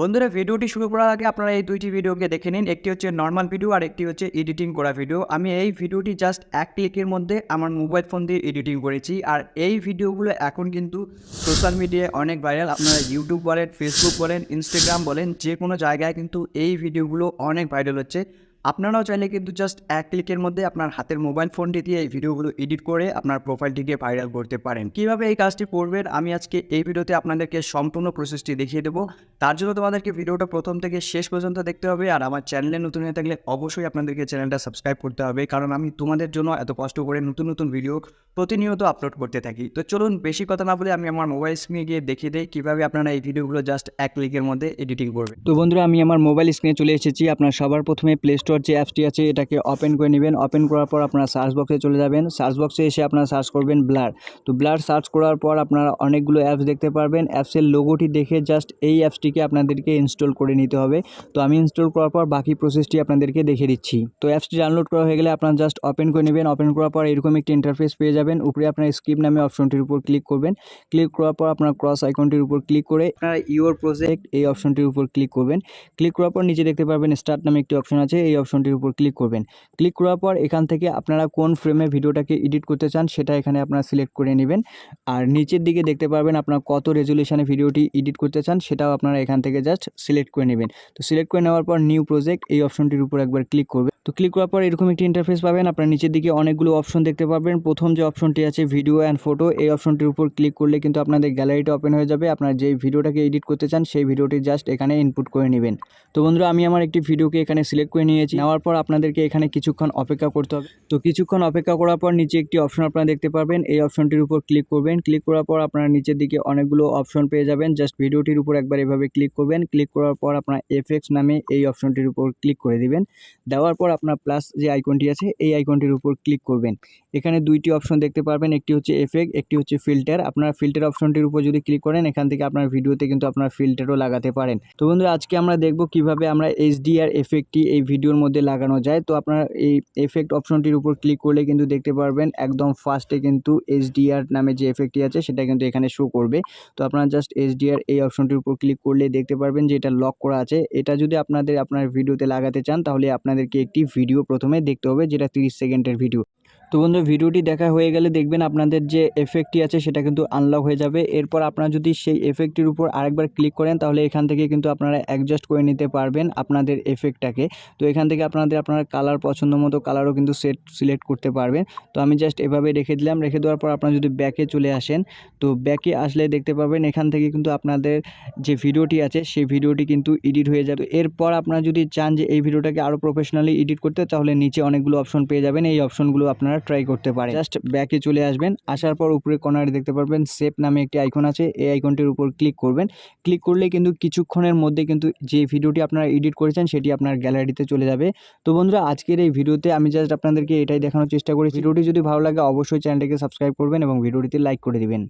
বন্ধুরা, ভিডিওটি শুরু করার আগে আপনারা এই দুইটি ভিডিওকে দেখে নিন। একটি হচ্ছে নর্মাল ভিডিও আর একটি হচ্ছে এডিটিং করা ভিডিও আমি এই ভিডিওটি জাস্ট এক ক্লিকের মধ্যে আমার মোবাইল ফোন দিয়ে এডিটিং করেছি। আর এই ভিডিওগুলো এখন কিন্তু সোশ্যাল মিডিয়ায় অনেক ভাইরাল আপনারা ইউটিউব বলেন ফেসবুক বলেন ইনস্টাগ্রাম বলেন যে কোনো জায়গায় কিন্তু এই ভিডিওগুলো অনেক ভাইরাল হচ্ছে। আপনারাও চাইলে কিন্তু জাস্ট এক ক্লিকের মধ্যে আপনার হাতের মোবাইল ফোনটি দিয়ে এই ভিডিওগুলো এডিট করে আপনার প্রোফাইলটিকে ভাইরাল করতে পারেন। কীভাবে এই কাজটি করবেন? আমি আজকে এই ভিডিওতে আপনাদেরকে সম্পূর্ণ প্রসেসটি দেখিয়ে দেবো। তার জন্য তোমাদেরকে ভিডিওটা প্রথম থেকে শেষ পর্যন্ত দেখতে হবে আর আমার চ্যানেলে নতুন হয়ে থাকলে অবশ্যই আপনাদেরকে চ্যানেলটা সাবস্ক্রাইব করতে হবে কারণ আমি তোমাদের জন্য এত কষ্ট করে নতুন নতুন ভিডিও প্রতিনিয়ত আপলোড করতে থাকি। তো চলুন বেশি কথা না বলে আমি আমার মোবাইল স্ক্রিনে গিয়ে দেখিয়ে দিই কীভাবে আপনারা এই ভিডিওগুলো জাস্ট এক ক্লিকের মধ্যে এডিটিং করবেন। তো বন্ধুরা, আমি আমার মোবাইল স্ক্রিনে চলে এসেছি। আপনার সবার প্রথমে প্লে স্টোর যে অ্যাপসটি আছে, এটাকে ওপেন করে নেবেন। ওপেন করার পর আপনারা সার্চ বক্সে চলে যাবেন। সার্চ বক্সে এসে আপনারা সার্চ করবেন ব্লার তো ব্লার সার্চ করার পর আপনারা অনেকগুলো অ্যাপস দেখতে পারবেন। অ্যাপসের লোগোটি দেখে জাস্ট এই অ্যাপসটিকে আপনাদেরকে ইনস্টল করে নিতে হবে। তো আমি ইনস্টল করার পর বাকি প্রসেসটি আপনাদেরকে দেখে দিচ্ছি। তো অ্যাপসটি ডাউনলোড করা হয়ে গেলে আপনারা জাস্ট ওপেন করে নেবেন। ওপেন করার পর এরকম একটি ইন্টারফেস পেয়ে যাবেন। উপরে আপনার স্ক্রিপ নামে অপশনটির উপর ক্লিক করবেন। ক্লিক করার পর আপনার ক্রস আইকনটির উপর ক্লিক করে আপনারা ইওর প্রজেক্ট এই অপশনটির উপর ক্লিক করবেন। ক্লিক করার পর নিচে দেখতে পারবেন স্টার্ট নামে একটি অপশন আছে। এই অপশনটির উপর ক্লিক করবেন। ক্লিক করার পর এখান থেকে আপনারা কোন ফ্রেমে ভিডিওটাকে এডিট করতে চান সেটা এখানে আপনারা সিলেক্ট করে নেবেন। আর নিচের দিকে দেখতে পারবেন আপনার কত রেজুলেশনে ভিডিওটি এডিট করতে চান সেটাও আপনারা এখান থেকে জাস্ট সিলেক্ট করে নেবেন। তো সিলেক্ট করে নেওয়ার পর নিউ প্রজেক্ট এই অপশনটির উপর একবার ক্লিক করবেন। তো ক্লিক করার পর এরকম একটি ইন্টারফেস পাবেন। আপনার নিচের দিকে অনেকগুলো অপশন দেখতে পাবেন প্রথম যে অপশনটি আছে ভিডিও অ্যান্ড ফটো এই অপশনটির উপর ক্লিক করলে কিন্তু আপনাদের গ্যালারিটা ওপেন হয়ে যাবে। আপনার যেই ভিডিওটাকে এডিট করতে চান, সেই ভিডিওটি জাস্ট এখানে ইনপুট করে নেবেন। তো বন্ধুরা, আমি আমার একটি ভিডিওকে এখানে সিলেক্ট করে নিয়েছি। নেওয়ার পর আপনাদেরকে এখানে কিছুক্ষণ অপেক্ষা করতে হবে। তো কিছুক্ষণ অপেক্ষা করার পর নিচে একটি অপশন আপনারা দেখতে পারবেন। এই অপশনটির উপর ক্লিক করবেন। ক্লিক করার পর আপনারা নিচের দিকে অনেকগুলো অপশন পেয়ে যাবেন। জাস্ট ভিডিওটির উপর একবার এভাবে ক্লিক করবেন। ক্লিক করার পর আপনার এফএক্স নামে এই অপশনটির উপর ক্লিক করে দিবেন। দেওয়ার পর আপনার প্লাস যে আইকনটি আছে, এই আইকনটির উপর ক্লিক করবেন। এখানে দুইটি অপশন দেখতে পারবেন, একটি হচ্ছে এফেক্ট একটি হচ্ছে ফিল্টার আপনার ফিল্টার অপশনটির উপর যদি ক্লিক করেন, এখান থেকে আপনার ভিডিওতে কিন্তু আপনার ফিল্টারও লাগাতে পারেন। তো বন্ধুরা, আজকে আমরা দেখব কীভাবে আমরা এইচডিআর এফেক্টটি এই ভিডিওর মধ্যে লাগানো যায়। তো আপনার এই এফেক্ট অপশনটির উপর ক্লিক করলে কিন্তু দেখতে পারবেন, একদম ফার্স্টে কিন্তু এইচডিআর নামে যে এফেক্টটি আছে, সেটা কিন্তু এখানে শো করবে। তো আপনারা জাস্ট এইচডিআর এই অপশনটির উপর ক্লিক করলে দেখতে পারবেন যে এটা লক করা আছে। এটা যদি আপনাদের আপনার ভিডিওতে লাগাতে চান, তাহলে আপনাদেরকে একটি ভিডিও প্রথমে দেখতে হবে যেটা তিরিশ সেকেন্ডের ভিডিও তো বন্ধু, ভিডিওটি দেখা হয়ে গেলে দেখবেন আপনাদের যে এফেক্টটি আছে সেটা কিন্তু আনলক হয়ে যাবে। এরপর আপনারা যদি সেই এফেক্টটির উপর আরেকবার ক্লিক করেন, তাহলে এখান থেকে কিন্তু আপনারা অ্যাডজাস্ট করে নিতে পারবেন আপনাদের এফেক্টটাকে তো এখান থেকে আপনাদের আপনার কালার পছন্দ মতো কালারও কিন্তু সেট সিলেক্ট করতে পারবেন। তো আমি জাস্ট এভাবে রেখে দিলাম। রেখে দেওয়ার পর আপনারা যদি ব্যাকে চলে আসেন, তো ব্যাকে আসলে দেখতে পাবেন এখান থেকে কিন্তু আপনাদের যে ভিডিওটি আছে, সেই ভিডিওটি কিন্তু এডিট হয়ে যাবে। এরপর আপনারা যদি চান যে এই ভিডিওটাকে আরও প্রফেশনালি এডিট করতে, তাহলে নিচে অনেকগুলো অপশন পেয়ে যাবেন। এই অপশনগুলো আপনারা ট্রাই করতে পারেন। জাস্ট ব্যাকে চলে আসবেন, আসার পর উপরে কর্নারে দেখতে পারবেন সেফ নামে একটি আইকন আছে, এই আইকনটির উপর ক্লিক করবেন। ক্লিক করলে কিন্তু কিছুক্ষণের মধ্যে কিন্তু যে ভিডিওটি আপনারা এডিট করেছেন, সেটি আপনার গ্যালারিতে চলে যাবে। তো বন্ধুরা, আজকের এই ভিডিওতে আমি জাস্ট আপনাদেরকে এটাই দেখানোর চেষ্টা করি ভিডিওটি যদি ভালো লাগে, অবশ্যই চ্যানেলটিকে সাবস্ক্রাইব করবেন এবং ভিডিওটিতে লাইক করে দিবেন।